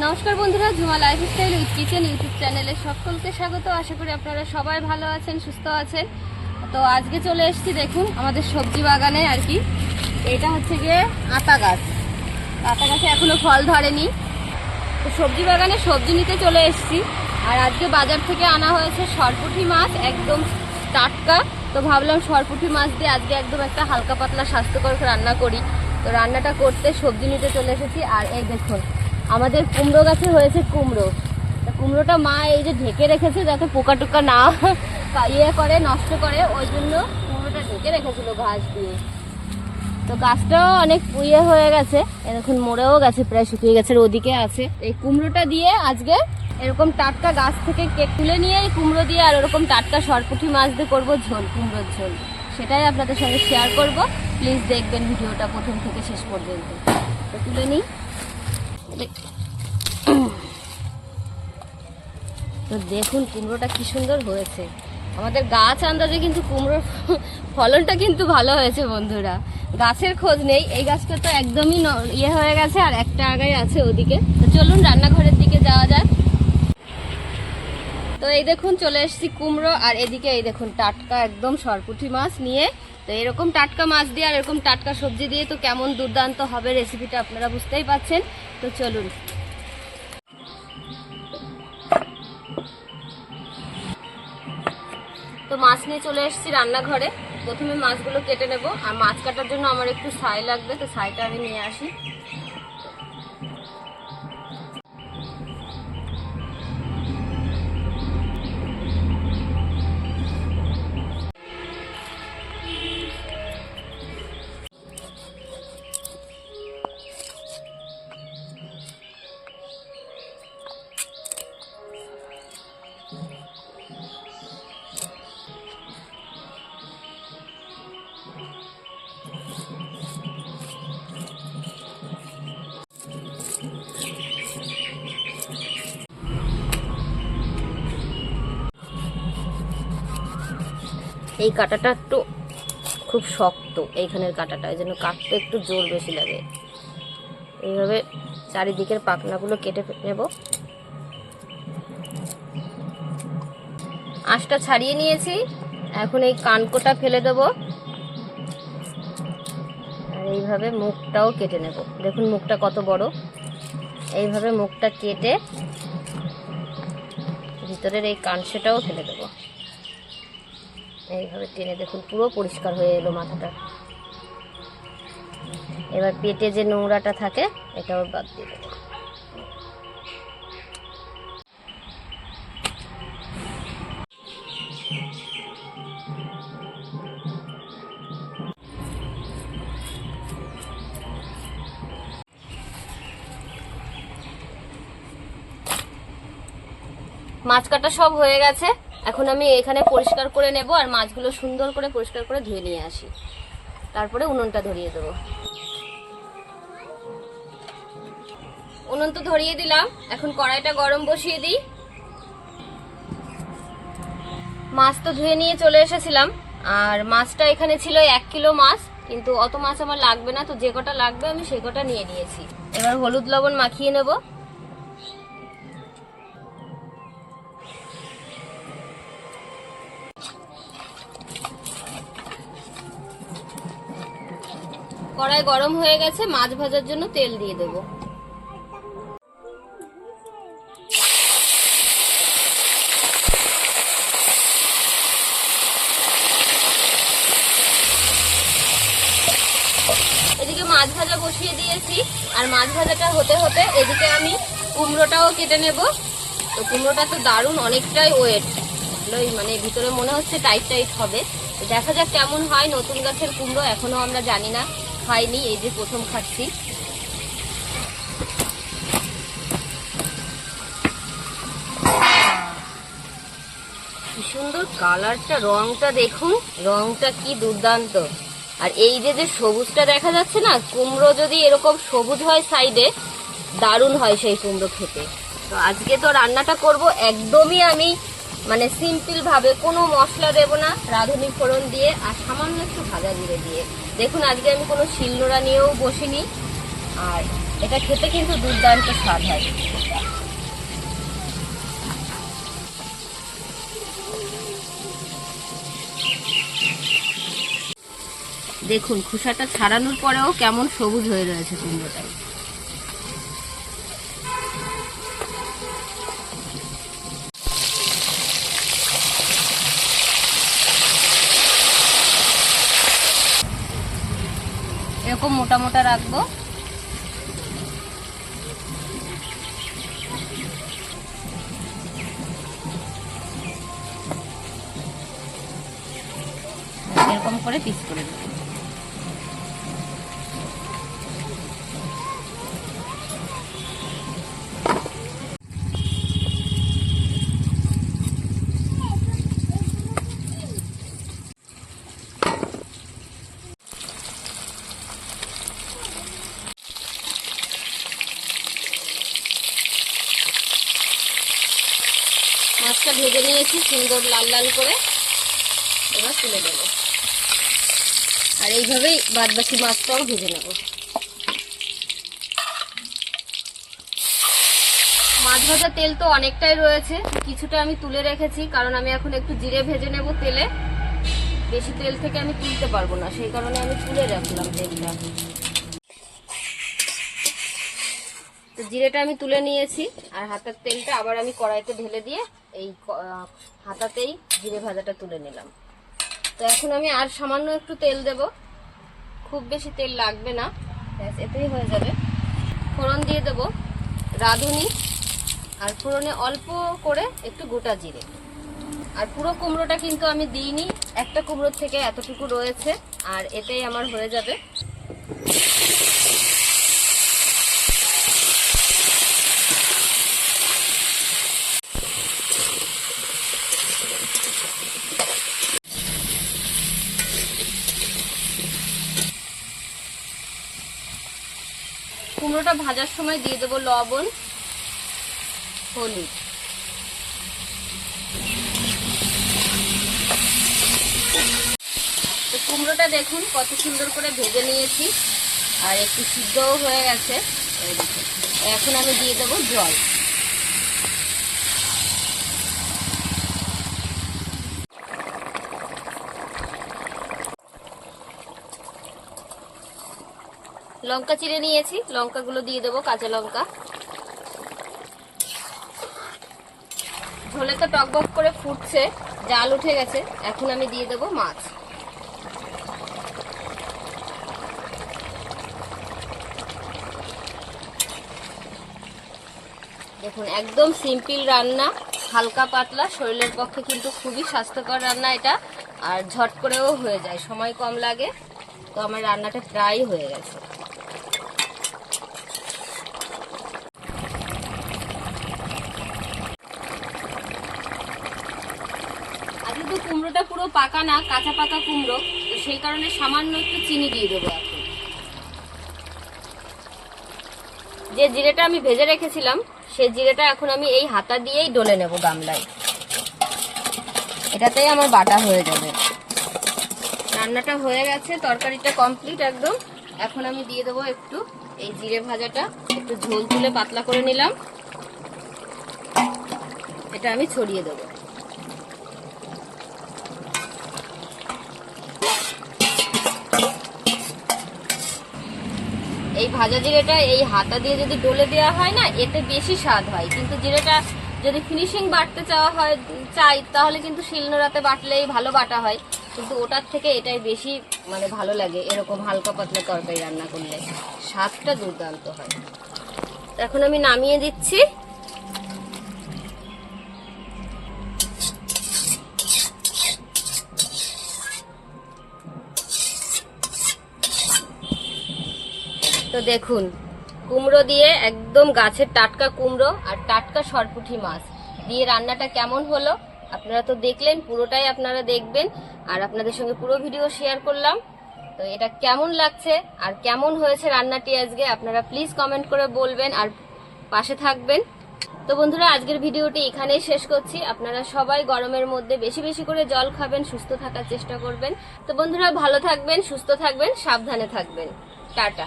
নমস্কার বন্ধুরা, Jhuma lifestyle with kitchen YouTube চ্যানেলে সকলকে স্বাগত। আশা করি আপনারা সবাই ভালো আছেন, সুস্থ আছেন। তো আজকে চলে এসেছি, দেখুন, আমাদের সবজি বাগানে আর কি। এটা হচ্ছে গিয়ে আতা গাছ। আতা গাছে এখনও ফল ধরেনি। তো সবজি বাগানে সবজি নিতে চলে এসেছি। আর আজকে বাজার থেকে আনা হয়েছে সরপুঁটি মাছ, একদম টাটকা। তো ভাবলাম সরপুঁটি মাছ দিয়ে আজকে একদম একটা হালকা পাতলা স্বাস্থ্যকর রান্না করি। তো রান্নাটা করতে সবজি নিতে চলে এসেছি। আর এই দেখুন আমাদের কুমড়ো গাছে হয়েছে কুমড়ো। কুমড়োটা মা এই যে ঢেকে রেখেছে যাতে পোকা টোকা না ইয়ে করে, নষ্ট করে, ওই জন্য কুমড়োটা ঢেকে রেখেছিল ঘাস দিয়ে। তো গাছটাও অনেক ইয়ে হয়ে গেছে। এখন মরেও গেছে, প্রায় শুকিয়ে গেছে, ওদিকে আছে। এই কুমড়োটা দিয়ে আজকে এরকম টাটকা গাছ থেকে কেক তুলে নিয়ে এই কুমড়ো দিয়ে আর ওরকম টাটকা সরপুঁটি মাছ দিয়ে করব ঝোল, কুমড়োর ঝোল। সেটাই আপনাদের সঙ্গে শেয়ার করব। প্লিজ দেখবেন ভিডিওটা প্রথম থেকে শেষ পর্যন্ত। তো তুলে নিই। তো দেখুন কুমড়োটা কি সুন্দর হয়েছে। আমাদের গাছ আন্দাজে কিন্তু কুমড়োর ফলনটা কিন্তু ভালো হয়েছে বন্ধুরা। গাছের খোঁজ নেই, এই গাছটা তো একদমই ইয়ে হয়ে গেছে আর একটা আগায় আছে ওদিকে। তো চলুন রান্নাঘরের দিকে যাওয়া যাক। তো এই দেখুন চলে এসেছি কুমড়ো, আর এদিকে এই দেখুন টাটকা একদম সরপুঁটি মাছ নিয়ে তো এরকম টাটকা মাছ দিয়ে আর এরকম টাটকা সবজি দিয়ে তো কেমন দুর্দান্ত হবে রেসিপিটা আপনারা বুঝতেই পাচ্ছেন তো চলুন। তো মাছ নিয়ে চলে এসেছি রান্নাঘরে। প্রথমে মাছগুলো কেটে নেব। আর মাছ কাটার জন্য আমার একটু ছাই লাগবে, তো ছাইটা আমি নিয়ে আসি। এই কাঁটাটা একটু খুব শক্ত, এইখানের কাঁটাটা, এই জন্য কাটতে একটু জোর বেশি লাগে। এইভাবে চারিদিকের পাখনাগুলো কেটে নেব। আঁশটা ছাড়িয়ে নিয়েছি। এখন এই কানকোটা ফেলে দেব। আর এইভাবে মুখটাও কেটে নেব। দেখুন মুখটা কত বড়। এইভাবে মুখটা কেটে ভিতরের এই কানসেটাও ফেলে দেবো। এইভাবে টেনে দেখুন, পুরো পরিষ্কার হয়ে এলো মাথাটা। এবার পেটে যে নোংরাটা থাকে এটাও বাদ দিয়ে দেবো। মাছ কাটা সব হয়ে গেছে। এখন আমি এখানে পরিষ্কার করে নেব আর মাছগুলো সুন্দর করে পরিষ্কার করে ধুয়ে নিয়ে আসি। তারপরে উনুনটা ধরিয়ে দেবো। উনুন তো ধরিয়ে দিলাম। এখন কড়াইটা গরম বসিয়ে দিই। মাছ তো ধুয়ে নিয়ে চলে এসেছিলাম। আর মাছটা এখানে ছিল এক কিলো মাছ, কিন্তু অত মাছ আমার লাগবে না। তো যে কটা লাগবে আমি সে কটা নিয়ে নিয়েছি। এবার হলুদ লবণ মাখিয়ে নেব। কড়াই গরম হয়ে গেছে, মাছ ভাজার জন্য তেল দিয়ে দেবো। এদিকে মাছ ভাজা বসিয়ে দিয়েছি, আর মাছ ভাজাটা হতে হতে এদিকে আমি কুমড়োটাও কেটে নেব। তো কুমড়োটা তো দারুণ, অনেকটাই ওয়েট মানে ভিতরে মনে হচ্ছে টাইট টাইট হবে। দেখা যাক কেমন হয় নতুন গাছের কুমড়ো, এখনও আমরা জানি না। খাইনি এই যে প্রথম খাচ্ছি। কি সুন্দর কালারটা, রংটা দেখুন। রংটা কি দুর্দান্ত। আর এই যে যে সবুজটা দেখা যাচ্ছে না, কুমড়ো যদি এরকম সবুজ হয় সাইডে, দারুণ হয় সেই কুমড়ো খেতে। তো আজকে তো রান্নাটা করব, একদমই আমি মানে সিম্পল ভাবে কোনো মশলা দেব না, রাঁধুনি ফোড়ন দিয়ে আর সামান্য একটু ভাজা জিরে দিয়ে। দেখুন, আজকে আমি কোনো শিলনোড়া নিয়েও বসিনি। আর এটা খেতে কিন্তু দুর্দান্ত স্বাদ হয়। দেখুন, খোসাটা ছাড়ানোর পরেও কেমন সবুজ হয়ে রয়েছে কুমড়োটা এরকম মোটা মোটা রাখব। এরকম করে পিস করে দেবো। মাছটা ভেজে নিয়েছি, সুন্দর লাল লাল করে। এবার তুলে দেবো আর এইভাবেই বাদ বাকি মাছটাও ভেজে নেব। মাছ ভাজা তেল তো অনেকটাই রয়েছে, কিছুটা আমি তুলে রেখেছি, কারণ আমি এখন একটু জিরে ভেজে নেব তেলে। বেশি তেল থেকে আমি তুলতে পারব না, সেই কারণে আমি তুলে রাখলাম তেলটা তো জিরেটা আমি তুলে নিয়েছি, আর হাতার তেলটা আবার আমি কড়াইতে ঢেলে দিয়ে এই হাতাতেই জিরে ভাজাটা তুলে নিলাম। তো এখন আমি আর সামান্য একটু তেল দেব। খুব বেশি তেল লাগবে না। ব্যাস, এতেই হয়ে যাবে। ফোড়ন দিয়ে দেব রাঁধুনি, আর ফোড়নে অল্প করে একটু গোটা জিরে। আর পুরো কুমড়োটা কিন্তু আমি দিইনি, একটা কুমড়োর থেকে এতটুকু রয়েছে, আর এতেই আমার হয়ে যাবে। কুমড়োটা ভাজার সময় দিয়ে দেবো লবণ, হলুদ। তো কুমড়োটা দেখুন কত সুন্দর করে ভেজে নিয়েছি, আর একটু সিদ্ধও হয়ে গেছে। এখন আমি দিয়ে দেবো জল। লঙ্কা চিড়ে নিয়েছি। লঙ্কাগুলো দিয়ে দেবো কাঁচা লঙ্কা। ঝোলে তো টকবক করে ফুটছে, জাল উঠে গেছে, এখন আমি দিয়ে দেবো মাছ। দেখুন, একদম সিম্পল রান্না, হালকা পাতলা, শরীরের পক্ষে কিন্তু খুবই স্বাস্থ্যকর রান্না এটা, আর ঝট করেও হয়ে যায়, সময় কম লাগে, তো আমার রান্নাটা প্রায় হয়ে গেছে আজকে তো কুমড়োটা পুরো পাকা না কাঁচা পাকা কুমড়ো তো সেই কারণে সামান্য একটু চিনি দিয়ে দেবো এখন। যে জিরেটা আমি ভেজে রেখেছিলাম সেই জিরেটা এখন আমি এই হাতা দিয়েই ডলে নেব গামলায়। এটাতেই আমার বাটা হয়ে যাবে। রান্নাটা হয়ে গেছে, তরকারিটা কমপ্লিট একদম। এখন আমি দিয়ে দেবো একটু এই জিরে ভাজাটা, একটু ঝোল তুলে পাতলা করে নিলাম। এটা আমি ছড়িয়ে দেবো। এই ভাজা জিরেটা এই হাতা দিয়ে যদি ডলে দেওয়া হয় না, এতে বেশি স্বাদ হয়। কিন্তু জিরেটা যদি ফিনিশিং বাটতে চাওয়া হয়, চাই, তাহলে কিন্তু শিলনোড়াতে বাটলেই ভালো বাটা হয়। কিন্তু ওটার থেকে এটাই বেশি মানে ভালো লাগে, এরকম হালকা পাতলা তরকারি রান্না করলে। স্বাদটা দুর্দান্ত হয়। এখন আমি নামিয়ে দিচ্ছি। তো দেখুন, কুমড়ো দিয়ে একদম গাছের টাটকা কুমড়ো আর টাটকা সরপুঁটি মাছ। দিয়ে রান্নাটা কেমন হলো? আপনারা তো দেখলেন, পুরোটাই আপনারা দেখবেন। আর আপনাদের সঙ্গে পুরো ভিডিও শেয়ার করলাম। তো এটা কেমন লাগছে আর কেমন হয়েছে রান্নাটি আজকে, আপনারা প্লিজ কমেন্ট করে বলবেন আর পাশে থাকবেন। তো বন্ধুরা, আজকের ভিডিওটি এখানেই শেষ করছি। আপনারা সবাই গরমের মধ্যে বেশি বেশি করে জল খাবেন, সুস্থ থাকার চেষ্টা করবেন। তো বন্ধুরা, ভালো থাকবেন, সুস্থ থাকবেন, সাবধানে থাকবেন। টাটা।